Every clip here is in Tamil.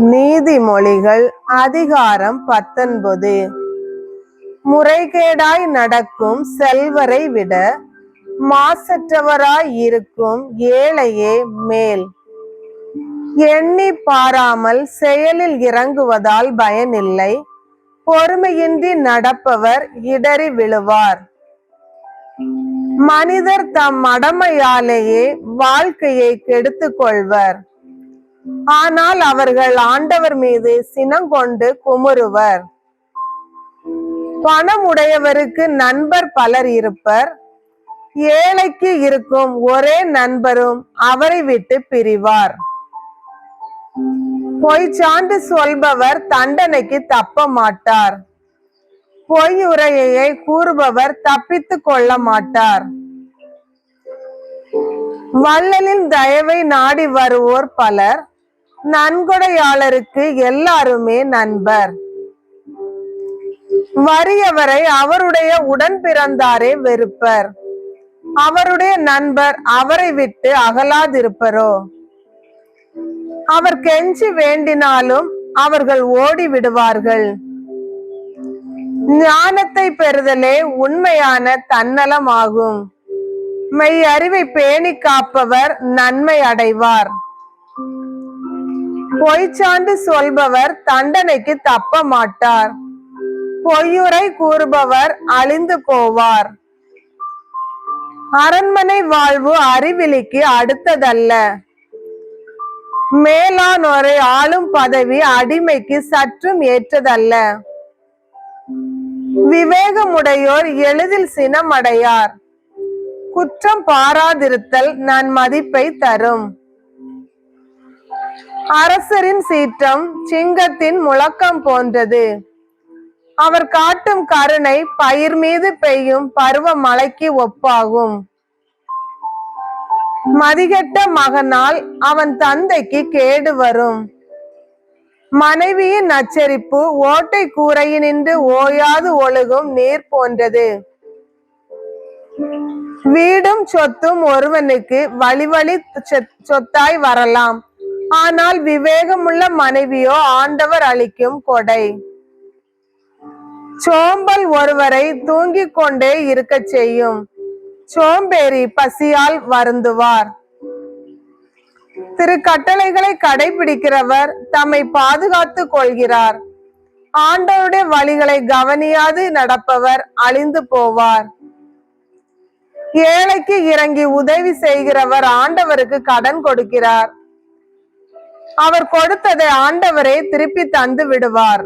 நீதிமொழிகள் அதிகாரம் பத்தொன்பது. முறைகேடாய் நடக்கும் செல்வரை விட மாசற்றவராய் இருக்கும் ஏழையே மேல். எண்ணி பாராமல் செயலில் இறங்குவதால் பயனில்லை. பொறுமையின்றி நடப்பவர் இடறி விழுவார். மனிதர் தம் மடமையாலேயே வாழ்க்கையை கெடுத்துக் கொள்வர். ஆனால் அவர்கள் ஆண்டவர் மீது சினங்கொண்டு குமுறுவர். பணம் உடையவருக்கு நண்பர் பலர் இருப்பர். ஏழைக்கு இருக்கும் ஒரே நண்பரும் அவரை விட்டு பிரிவார். பொய் சான்று சொல்பவர் தண்டனைக்கு தப்ப மாட்டார் பொய் உரையை கூறுபவர் தப்பித்துக் கொள்ள மாட்டார் வள்ளலின் தயவை நாடி வருவோர் பலர். நன்கொடையாளருக்கு எல்லாருமே நண்பர். வறியவரை அவருடைய உடன் பிறந்தாரே வெறுப்பர். அவருடைய நண்பர் அவரை விட்டு அகலாதிருப்பரோ. அவர் கெஞ்சி வேண்டினாலும் அவர்கள் ஓடி விடுவார்கள். ஞானத்தை பெறுதலே உண்மையான தன்னலமாகும். மெய் அறிவை பேணி காப்பவர் நன்மை அடைவார். பொய்ச்சாண்டு சொல்பவர் தண்டனைக்கு தப்ப மாட்டார் பொய்யுரை கூறுபவர் அழிந்து போவார். அரண்மனை வாழ்வு அறிவிலிக்கு அடுத்ததல்ல. மேலானோரை ஆளும் பதவி அடிமைக்கு சற்றும் ஏற்றதல்ல. விவேகமுடையோர் எளிதில் சினமடையார். குற்றம் பாராதிருத்தல் நன் மதிப்பை தரும். அரசரின் சீற்றம் சிங்கத்தின் முழக்கம் போன்றது. அவர் காட்டும் கருணை பயிர் மீது பெய்யும் பருவ மழைக்கு ஒப்பாகும். மதிகெட்ட மகனால் அவன் தந்தைக்கு கேடு வரும். மனைவியின் நச்சரிப்பு ஓட்டை கூரையினின்று ஓயாது ஒழுகும் நீர் போன்றது. வீடும் சொத்தும் ஒருவனுக்கு வழிவழி சொத்- சொத்தாய் வரலாம். ஆனால் விவேகமுள்ள மனைவியோ ஆண்டவர் அளிக்கும் கொடை. சோம்பல் ஒருவரை தூங்கிக் கொண்டே இருக்கச் செய்யும். சோம்பேறி பசியால் வருந்துவார். திரு கட்டளைகளை கடைபிடிக்கிறவர் தம்மை பாதுகாத்துக் கொள்கிறார். ஆண்டவருடைய வழிகளை கவனியாது நடப்பவர் அழிந்து போவார். ஏழைக்கு இறங்கி உதவி செய்கிறவர் ஆண்டவருக்கு கடன் கொடுக்கிறார். அவர் கொடுத்ததை ஆண்டவரே திருப்பி தந்து விடுவார்.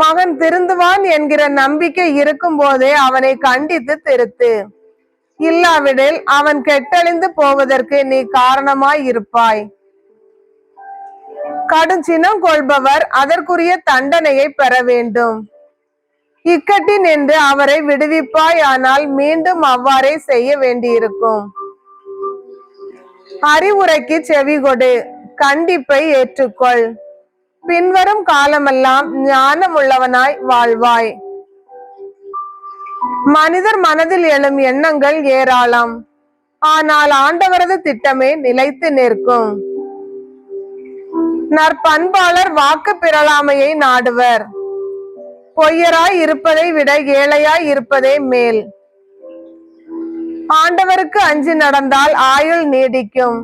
மகன் திருந்துவான் என்கிற நம்பிக்கை இருக்கும் போதே அவனை கண்டித்து திருத்து. இல்லாவிடில் அவன் கெட்டழிந்து போவதற்கு நீ காரணமாய் இருப்பாய். கடும் சினம் கொள்பவர் அதற்குரிய தண்டனையை பெற வேண்டும். இக்கட்டின் என்று அவரை விடுவிப்பாய் ஆனால் மீண்டும் அவ்வாறே செய்ய வேண்டியிருக்கும். அறிவுரைக்கு செவி கொடு. கண்டிப்பை ஏற்றுக்கொள். பின்வரும் காலமெல்லாம் ஞானமுள்ளவனாய் வாழ்வாய். மனிதர் மனதில் எழும் எண்ணங்கள் ஏராளம். ஆனால் ஆண்டவரது திட்டமே நிலைத்து நிற்கும். நற்பண்பாளர் வாக்கு பிறலாமையை நாடுவர். பொய்யராய் இருப்பதை விட ஏழையாய் இருப்பதே மேல். ஆண்டவருக்கு அஞ்சு நடந்தால் ஆயுள் நீடிக்கும்.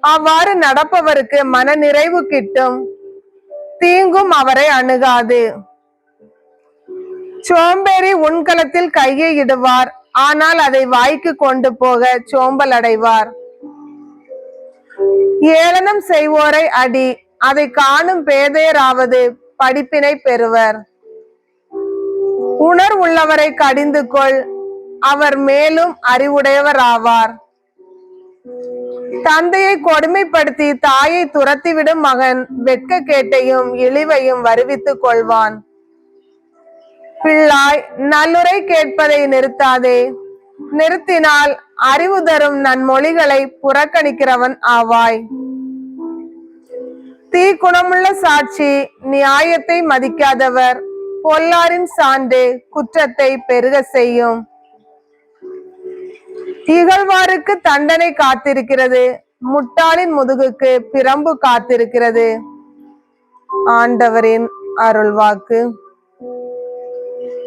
அவ்வாறு நடப்பவருக்கு மன நிறைவு கிட்டும். தீங்கும் அவரை அணுகாது. சோம்பேறி உண்கலத்தில் கையை இடுவார். ஆனால் அதை வாய்க்கு கொண்டு போக சோம்பல் அடைவார் ஏளனம் செய்வோரை அடி. அதை காணும் பேதையராவது படிப்பினை பெறுவர். உணர் உள்ளவரை கடிந்து கொள் அவர் மேலும் அறிவுடையவர் ஆவார் தந்தையை கொடுமைப்படுத்தி தாயை துரத்திவிடும் மகன் வெட்க கேட்டையும் இழிவையும் வருவித்துக் கொள்வான். பிள்ளாய் நல்லுரை கேட்பதை நிறுத்தாதே. நிறுத்தினால் அறிவு தரும் நன்மொழிகளை புறக்கணிக்கிறவன் ஆவாய். தீ குணமுள்ள சாட்சி நியாயத்தை மதிக்காதவர். பொல்லாரின் சான்று குற்றத்தை பெருக செய்யும். இகழ்வாருக்கு தண்டனை காத்திருக்கிறது. முட்டாளின் முதுகுக்கு பிரம்பு காத்திருக்கிறது. ஆண்டவரின் அருள்வாக்கு.